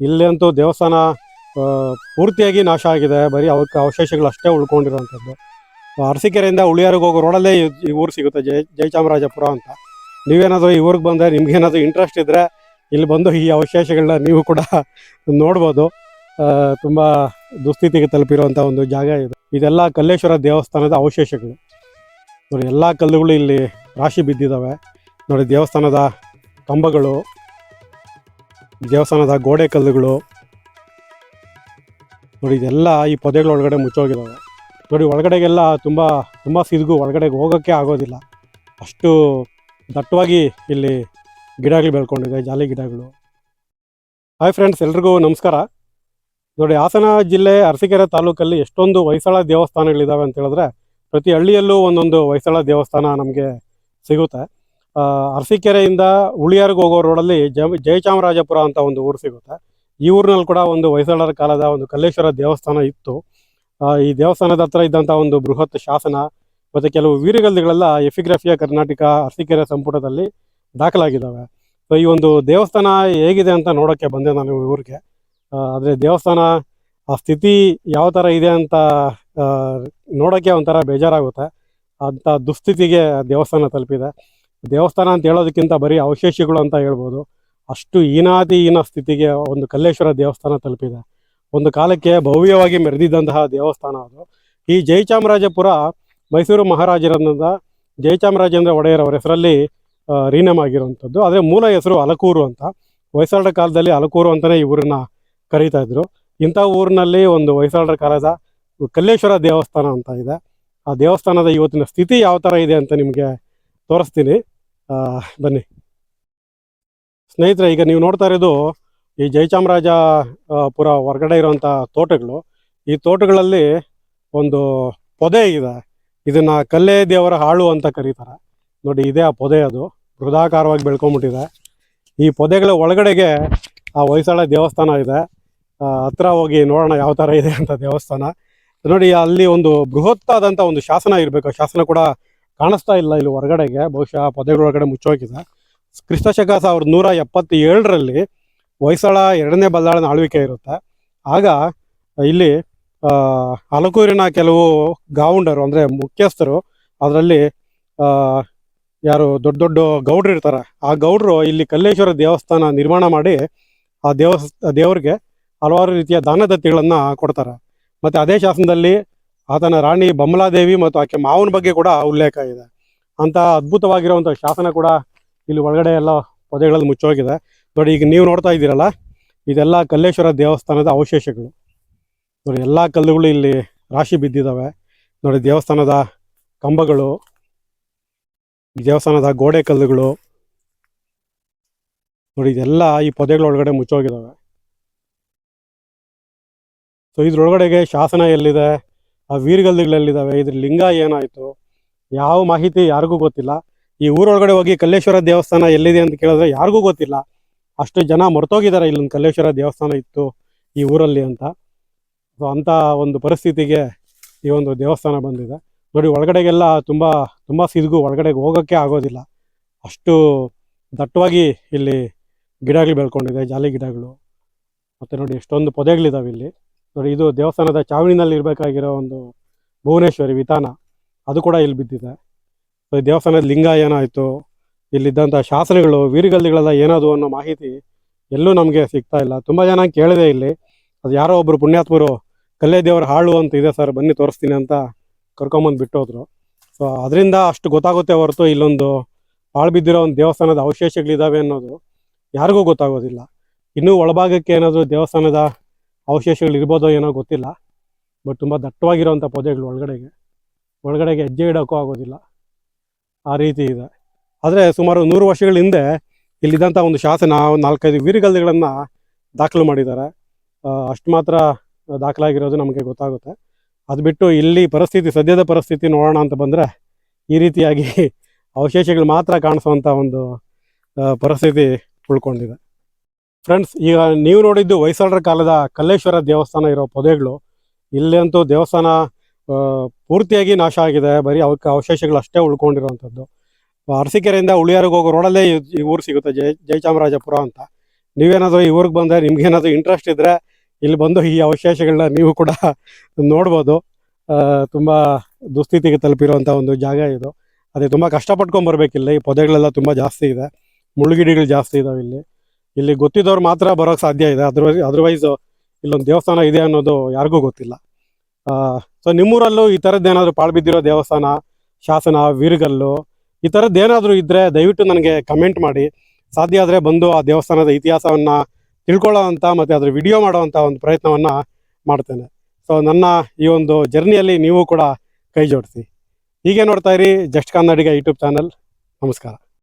ಇಲ್ಲಿ ಅಂತೂ ದೇವಸ್ಥಾನ ಪೂರ್ತಿಯಾಗಿ ನಾಶ ಆಗಿದೆ. ಬರೀ ಅವಕ್ಕೆ ಅವಶೇಷಗಳು ಅಷ್ಟೇ ಉಳ್ಕೊಂಡಿರುವಂಥದ್ದು. ಅರಸೀಕೆರೆಯಿಂದ ಉಳಿಯಾರಿಗೆ ಹೋಗೋ ರೋಡಲ್ಲೇ ಈ- ಊರು ಸಿಗುತ್ತೆ ಜಯ ಜಯಚಾಮರಾಜಪುರ ಅಂತ. ನೀವೇನಾದರೂ ಈ ಊರಿಗೆ ಬಂದರೆ ನಿಮಗೇನಾದರೂ ಇಂಟ್ರೆಸ್ಟ್ ಇದ್ದರೆ ಇಲ್ಲಿ ಬಂದು ಈ ಅವಶೇಷಗಳನ್ನ ನೀವು ಕೂಡ ನೋಡ್ಬೋದು. ತುಂಬ ದುಸ್ಥಿತಿಗೆ ತಲುಪಿರುವಂಥ ಒಂದು ಜಾಗ ಇದು. ಇದೆಲ್ಲ ಕಲ್ಲೇಶ್ವರ ದೇವಸ್ಥಾನದ ಅವಶೇಷಗಳು. ನೋಡಿ, ಎಲ್ಲ ಕಲ್ಲುಗಳು ಇಲ್ಲಿ ರಾಶಿ ಬಿದ್ದಿದ್ದಾವೆ. ನೋಡಿ, ದೇವಸ್ಥಾನದ ಕಂಬಗಳು ದೇವಸ್ಥಾನದ ಗೋಡೆ ಕಲ್ಲುಗಳು. ನೋಡಿ, ಇದೆಲ್ಲ ಈ ಪೊದೆಗಳ ಒಳಗಡೆ ಮುಚ್ಚೋಗಿದ್ದಾವೆ. ನೋಡಿ, ಒಳಗಡೆಗೆಲ್ಲ ತುಂಬ ತುಂಬ ಸಿದ್ಗು ಒಳಗಡೆಗೆ ಹೋಗೋಕ್ಕೆ ಆಗೋದಿಲ್ಲ. ಅಷ್ಟು ದಟ್ಟವಾಗಿ ಇಲ್ಲಿ ಗಿಡಗಳು ಬೆಳ್ಕೊಂಡಿದೆ, ಜಾಲಿ ಗಿಡಗಳು. ಹಾಯ್ ಫ್ರೆಂಡ್ಸ್ ಎಲ್ರಿಗೂ ನಮಸ್ಕಾರ. ನೋಡಿ, ಹಾಸನ ಜಿಲ್ಲೆ ಅರಸೀಕೆರೆ ತಾಲೂಕಲ್ಲಿ ಎಷ್ಟೊಂದು ಹೊಯ್ಸಳ ದೇವಸ್ಥಾನಗಳಿದ್ದಾವೆ ಅಂತ ಹೇಳಿದ್ರೆ, ಪ್ರತಿ ಹಳ್ಳಿಯಲ್ಲೂ ಒಂದೊಂದು ಹೊಯ್ಸಳ ದೇವಸ್ಥಾನ ನಮಗೆ ಸಿಗುತ್ತೆ. ಅರಸೀಕೆರೆಯಿಂದ ಉಳಿಯಾರಿಗೆ ಹೋಗೋ ರೋಡಲ್ಲಿ ಜಯಚಾಮರಾಜಪುರ ಅಂತ ಒಂದು ಊರು ಸಿಗುತ್ತೆ. ಈ ಊರಿನಲ್ಲಿ ಕೂಡ ಒಂದು ಹೊಯ್ಸಳರ ಕಾಲದ ಒಂದು ಕಲ್ಲೇಶ್ವರ ದೇವಸ್ಥಾನ ಇತ್ತು. ಈ ದೇವಸ್ಥಾನದ ಹತ್ರ ಇದ್ದಂಥ ಒಂದು ಬೃಹತ್ ಶಾಸನ ಮತ್ತು ಕೆಲವು ವೀರಗಲ್ಲುಗಳೆಲ್ಲ ಎಫಿಗ್ರಫಿಯ ಕರ್ನಾಟಕ ಅರಸೀಕೆರೆ ಸಂಪುಟದಲ್ಲಿ ದಾಖಲಾಗಿದ್ದಾವೆ. ಸೊ ಈ ಒಂದು ದೇವಸ್ಥಾನ ಹೇಗಿದೆ ಅಂತ ನೋಡೋಕ್ಕೆ ಬಂದೆ ನಾನು ಊರಿಗೆ. ಆದರೆ ದೇವಸ್ಥಾನ ಆ ಸ್ಥಿತಿ ಯಾವ ಥರ ಇದೆ ಅಂತ ನೋಡೋಕ್ಕೆ ಒಂಥರ ಬೇಜಾರಾಗುತ್ತೆ. ಅಂಥ ದುಸ್ಥಿತಿಗೆ ದೇವಸ್ಥಾನ ತಲುಪಿದೆ. ದೇವಸ್ಥಾನ ಅಂತ ಹೇಳೋದಕ್ಕಿಂತ ಬರೀ ಅವಶೇಷಗಳು ಅಂತ ಹೇಳ್ಬೋದು. ಅಷ್ಟು ಹೀನಾತಿ ಹೀನ ಸ್ಥಿತಿಗೆ ಒಂದು ಕಲ್ಲೇಶ್ವರ ದೇವಸ್ಥಾನ ತಲುಪಿದೆ. ಒಂದು ಕಾಲಕ್ಕೆ ಭವ್ಯವಾಗಿ ಮೆರೆದಿದ್ದಂತಹ ದೇವಸ್ಥಾನ ಅದು. ಈ ಜಯಚಾಮರಾಜಪುರ ಮೈಸೂರು ಮಹಾರಾಜರಂದ ಜಯಚಾಮರಾಜೇಂದ್ರ ಒಡೆಯರ್ ಅವರ ಹೆಸರಲ್ಲಿ ರೀನೇಮ್ ಆಗಿರುವಂಥದ್ದು ಆದರೆ ಮೂಲ ಹೆಸರು ಅಲಕೂರು ಅಂತ. ಹೊಯ್ಸಾಳರ ಕಾಲದಲ್ಲಿ ಅಲಕೂರು ಅಂತಲೇ ಈ ಊರನ್ನ ಕರೀತಾ ಇದ್ರು. ಇಂಥ ಊರಿನಲ್ಲಿ ಒಂದು ಹೊಯ್ಸಾಳರ ಕಾಲದ ಕಲ್ಲೇಶ್ವರ ದೇವಸ್ಥಾನ ಅಂತ ಇದೆ. ಆ ದೇವಸ್ಥಾನದ ಇವತ್ತಿನ ಸ್ಥಿತಿ ಯಾವ ಥರ ಇದೆ ಅಂತ ನಿಮಗೆ ತೋರಿಸ್ತೀನಿ. ಬನ್ನಿ. ಸ್ನೇಹಿತರೆ, ಈಗ ನೀವು ನೋಡ್ತಾ ಇರೋದು ಈ ಜಯಚಾಮರಾಜ ಪುರ ಹೊರಗಡೆ ಇರುವಂಥ ತೋಟಗಳು. ಈ ತೋಟಗಳಲ್ಲಿ ಒಂದು ಪೊದೆ ಇದೆ. ಇದನ್ನ ಕಲ್ಲೇ ದೇವರ ಹಾಳು ಅಂತ ಕರೀತಾರೆ. ನೋಡಿ, ಇದೇ ಆ ಪೊದೆ ಅದು. ಹೃದಾಕಾರವಾಗಿ ಬೆಳ್ಕೊಂಬಿಟ್ಟಿದೆ. ಈ ಪೊದೆಗಳ ಒಳಗಡೆಗೆ ಆ ಹೊಯ್ಸಳ ದೇವಸ್ಥಾನ ಇದೆ. ಹತ್ರ ಹೋಗಿ ನೋಡೋಣ ಯಾವ ಥರ ಇದೆ ಅಂತ ದೇವಸ್ಥಾನ. ನೋಡಿ, ಅಲ್ಲಿ ಒಂದು ಬೃಹತ್ತಾದಂಥ ಒಂದು ಶಾಸನ ಇರಬೇಕು. ಶಾಸನ ಕೂಡ ಕಾಣಿಸ್ತಾ ಇಲ್ಲ ಇಲ್ಲಿ ಹೊರಗಡೆಗೆ. ಬಹುಶಃ ಪೊದೆಗಳ ಒಳಗಡೆ ಮುಚ್ಚೋಗಿದೆ. ಕ್ರಿಸ್ತ ಶಕ ಸಾವಿರದ ನೂರ ಎಪ್ಪತ್ತೇಳರಲ್ಲಿ ಹೊಯ್ಸಳ ಎರಡನೇ ಬಲ್ಲಾಳನ ಆಳ್ವಿಕೆ ಇರುತ್ತೆ. ಆಗ ಇಲ್ಲಿ ಅಲಕೂರಿನ ಕೆಲವು ಗಾವುಂಡರು, ಅಂದರೆ ಮುಖ್ಯಸ್ಥರು, ಅದರಲ್ಲಿ ಯಾರು ದೊಡ್ಡ ದೊಡ್ಡ ಗೌಡ್ರು ಇರ್ತಾರೆ. ಆ ಗೌಡ್ರು ಇಲ್ಲಿ ಕಲ್ಲೇಶ್ವರ ದೇವಸ್ಥಾನ ನಿರ್ಮಾಣ ಮಾಡಿ ಆ ದೇವಸ್ ದೇವರಿಗೆ ಹಲವಾರು ರೀತಿಯ ದಾನದತ್ತಿಗಳನ್ನು ಕೊಡ್ತಾರೆ. ಮತ್ತು ಅದೇ ಶಾಸನದಲ್ಲಿ ಆತನ ರಾಣಿ ಬಮಲಾದೇವಿ ಮತ್ತು ಆಕೆ ಮಾವನ ಬಗ್ಗೆ ಕೂಡ ಉಲ್ಲೇಖ ಇದೆ. ಅಂತ ಅದ್ಭುತವಾಗಿರುವಂಥ ಶಾಸನ ಕೂಡ ಇಲ್ಲಿ ಒಳಗಡೆ ಎಲ್ಲ ಪೊದೆಗಳಲ್ಲಿ ಮುಚ್ಚೋಗಿದೆ. ನೋಡಿ, ಈಗ ನೀವು ನೋಡ್ತಾ ಇದ್ದೀರಲ್ಲ, ಇದೆಲ್ಲ ಕಲ್ಲೇಶ್ವರ ದೇವಸ್ಥಾನದ ಅವಶೇಷಗಳು. ನೋಡಿ, ಎಲ್ಲ ಕಲ್ಲುಗಳು ಇಲ್ಲಿ ರಾಶಿ ಬಿದ್ದಿದ್ದಾವೆ. ನೋಡಿ, ದೇವಸ್ಥಾನದ ಕಂಬಗಳು, ದೇವಸ್ಥಾನದ ಗೋಡೆ ಕಲ್ಲುಗಳು. ನೋಡಿ, ಇದೆಲ್ಲ ಈ ಪೊದೆಗಳ ಒಳಗಡೆ ಮುಚ್ಚೋಗಿದ್ದಾವೆ. ಸೊ ಇದ್ರೊಳಗಡೆಗೆ ಶಾಸನ ಎಲ್ಲಿದೆ? ಆ ವೀರಗಲ್ಲುಗಳೆಲ್ಲಿದ್ದಾವೆ ಇದ್ರ ಲಿಂಗ ಏನಾಯಿತು? ಯಾವ ಮಾಹಿತಿ ಯಾರಿಗೂ ಗೊತ್ತಿಲ್ಲ. ಈ ಊರೊಳಗಡೆ ಹೋಗಿ ಕಲ್ಲೇಶ್ವರ ದೇವಸ್ಥಾನ ಎಲ್ಲಿದೆ ಅಂತ ಕೇಳಿದ್ರೆ ಯಾರಿಗೂ ಗೊತ್ತಿಲ್ಲ. ಅಷ್ಟು ಜನ ಮರ್ತೋಗಿದ್ದಾರೆ ಇಲ್ಲೊಂದು ಕಲ್ಲೇಶ್ವರ ದೇವಸ್ಥಾನ ಇತ್ತು ಈ ಊರಲ್ಲಿ ಅಂತ. ಸೊ ಅಂಥ ಒಂದು ಪರಿಸ್ಥಿತಿಗೆ ಈ ಒಂದು ದೇವಸ್ಥಾನ ಬಂದಿದೆ. ನೋಡಿ, ಒಳಗಡೆಗೆಲ್ಲ ತುಂಬ ತುಂಬ ಸಿದ್ಗು. ಒಳಗಡೆಗೆ ಹೋಗೋಕ್ಕೆ ಆಗೋದಿಲ್ಲ. ಅಷ್ಟು ದಟ್ಟವಾಗಿ ಇಲ್ಲಿ ಗಿಡಗಳು ಬೆಳ್ಕೊಂಡಿದೆ, ಜಾಲಿ ಗಿಡಗಳು. ಮತ್ತು ನೋಡಿ, ಎಷ್ಟೊಂದು ಪೊದೆಗಳಿದಾವೆ ಇಲ್ಲಿ. ನೋಡಿ, ಇದು ದೇವಸ್ಥಾನದ ಚಾವಣಿನಲ್ಲಿ ಇರಬೇಕಾಗಿರೋ ಒಂದು ಭುವನೇಶ್ವರಿ ವಿತಾನ ಅದು ಕೂಡ ಇಲ್ಲಿ ಬಿದ್ದಿದೆ. ಸೊ ದೇವಸ್ಥಾನದ ಲಿಂಗ ಏನಾಯಿತು ಇಲ್ಲಿದ್ದಂಥ ಶಾಸನಗಳು, ವೀರಗಲ್ಲಿಗಳೆಲ್ಲ ಏನದು ಅನ್ನೋ ಮಾಹಿತಿ ಎಲ್ಲೂ ನಮಗೆ ಸಿಗ್ತಾ ಇಲ್ಲ. ತುಂಬ ಜನ ಕೇಳಿದೆ ಇಲ್ಲಿ, ಅದು ಯಾರೋ ಒಬ್ಬರು ಪುಣ್ಯಾತ್ಮರು, ಕಲ್ಲೇ ದೇವರ ಹಾಳು ಅಂತ ಇದೆ ಸರ್, ಬನ್ನಿ ತೋರಿಸ್ತೀನಿ ಅಂತ ಕರ್ಕೊಂಬಂದು ಬಿಟ್ಟೋದ್ರು. ಸೊ ಅದರಿಂದ ಅಷ್ಟು ಗೊತ್ತಾಗುತ್ತೆ ಹೊರತು ಇಲ್ಲೊಂದು ಹಾಳು ಬಿದ್ದಿರೋ ಒಂದು ದೇವಸ್ಥಾನದ ಅವಶೇಷಗಳಿದ್ದಾವೆ ಅನ್ನೋದು ಯಾರಿಗೂ ಗೊತ್ತಾಗೋದಿಲ್ಲ. ಇನ್ನೂ ಒಳಭಾಗಕ್ಕೆ ಏನಾದರೂ ದೇವಸ್ಥಾನದ ಅವಶೇಷಗಳು ಇರ್ಬೋದೋ ಏನೋ ಗೊತ್ತಿಲ್ಲ. ಬಟ್ ತುಂಬ ದಟ್ಟವಾಗಿರೋವಂಥ ಪೊದೆಗಳು ಒಳಗಡೆಗೆ. ಒಳಗಡೆಗೆ ಹೆಜ್ಜೆ ಇಡೋಕ್ಕೂ ಆಗೋದಿಲ್ಲ. ಆ ರೀತಿ ಇದೆ. ಆದರೆ ಸುಮಾರು ನೂರು ವರ್ಷಗಳ ಹಿಂದೆ ಇಲ್ಲಿದ್ದಂಥ ಒಂದು ಶಾಸನ ಒಂದು ನಾಲ್ಕೈದು ವೀರಗಲ್ಲುಗಳನ್ನು ದಾಖಲು ಮಾಡಿದ್ದಾರೆ. ಅಷ್ಟು ಮಾತ್ರ ದಾಖಲಾಗಿರೋದು ನಮಗೆ ಗೊತ್ತಾಗುತ್ತೆ. ಅದು ಬಿಟ್ಟು ಇಲ್ಲಿ ಪರಿಸ್ಥಿತಿ, ಸದ್ಯದ ಪರಿಸ್ಥಿತಿ ನೋಡೋಣ ಅಂತ ಬಂದರೆ ಈ ರೀತಿಯಾಗಿ ಅವಶೇಷಗಳು ಮಾತ್ರ ಕಾಣಿಸುವಂಥ ಒಂದು ಪರಿಸ್ಥಿತಿ ಉಳ್ಕೊಂಡಿದೆ. ಫ್ರೆಂಡ್ಸ್ ಈಗ ನೀವು ನೋಡಿದ್ದು ಹೊಯ್ಸಳರ ಕಾಲದ ಕಲ್ಲೇಶ್ವರ ದೇವಸ್ಥಾನ ಇರೋ ಪೊದೆಗಳು. ಇಲ್ಲಂತೂ ದೇವಸ್ಥಾನ ಪೂರ್ತಿಯಾಗಿ ನಾಶ ಆಗಿದೆ. ಬರೀ ಅವಕ್ಕೆ ಅವಶೇಷಗಳು ಅಷ್ಟೇ ಉಳ್ಕೊಂಡಿರುವಂಥದ್ದು. ಅರಸೀಕೆರೆಯಿಂದ ಉಳಿಯಾರಿಗೆ ಹೋಗೋ ರೋಡಲ್ಲೇ ಈ- ಊರು ಸಿಗುತ್ತೆ ಜಯ ಜಯಚಾಮರಾಜಪುರ ಅಂತ. ನೀವೇನಾದರೂ ಈ ಊರಿಗೆ ಬಂದರೆ ನಿಮ್ಗೇನಾದರೂ ಇಂಟ್ರೆಸ್ಟ್ ಇದ್ದರೆ ಇಲ್ಲಿ ಬಂದು ಈ ಅವಶೇಷಗಳನ್ನ ನೀವು ಕೂಡ ನೋಡ್ಬೋದು. ತುಂಬ ದುಸ್ಥಿತಿಗೆ ತಲುಪಿರುವಂಥ ಒಂದು ಜಾಗ ಇದು. ಅದೇ, ತುಂಬ ಕಷ್ಟಪಟ್ಕೊಂಡು ಬರಬೇಕಿಲ್ಲ. ಈ ಪೊದೆಗಳೆಲ್ಲ ತುಂಬ ಜಾಸ್ತಿ ಇದೆ. ಮುಳ್ಳುಗಿಡಿಗಳು ಜಾಸ್ತಿ ಇದಾವೆ ಇಲ್ಲಿ. ಇಲ್ಲಿ ಗೊತ್ತಿದ್ದವ್ರು ಮಾತ್ರ ಬರೋಕ್ಕೆ ಸಾಧ್ಯ ಇದೆ. ಅದರ್ವೈ ಅದರ್ವೈಸ್ ಇಲ್ಲೊಂದು ದೇವಸ್ಥಾನ ಇದೆ ಅನ್ನೋದು ಯಾರಿಗೂ ಗೊತ್ತಿಲ್ಲ. ಸೊ ನಿಮ್ಮೂರಲ್ಲೂ ಈ ಥರದ್ದು ಏನಾದರೂ ಪಾಳು ಬಿದ್ದಿರೋ ದೇವಸ್ಥಾನ, ಶಾಸನ, ವೀರಗಲ್ಲು, ಈ ಥರದ್ದು ಏನಾದರೂ ಇದ್ದರೆ ದಯವಿಟ್ಟು ನನಗೆ ಕಮೆಂಟ್ ಮಾಡಿ. ಸಾಧ್ಯ ಆದರೆ ಬಂದು ಆ ದೇವಸ್ಥಾನದ ಇತಿಹಾಸವನ್ನು ತಿಳ್ಕೊಳ್ಳೋ ಅಂಥ ಮತ್ತು ಅದರ ವಿಡಿಯೋ ಮಾಡೋವಂಥ ಒಂದು ಪ್ರಯತ್ನವನ್ನು ಮಾಡ್ತೇನೆ. ಸೊ ನನ್ನ ಈ ಒಂದು ಜರ್ನಿಯಲ್ಲಿ ನೀವು ಕೂಡ ಕೈ ಜೋಡಿಸಿ. ಹೀಗೆ ನೋಡ್ತಾ ಇರಿ ಜಸ್ಟ್ ಕನ್ನಡಿಗ ಯೂಟ್ಯೂಬ್ ಚಾನಲ್ ನಮಸ್ಕಾರ.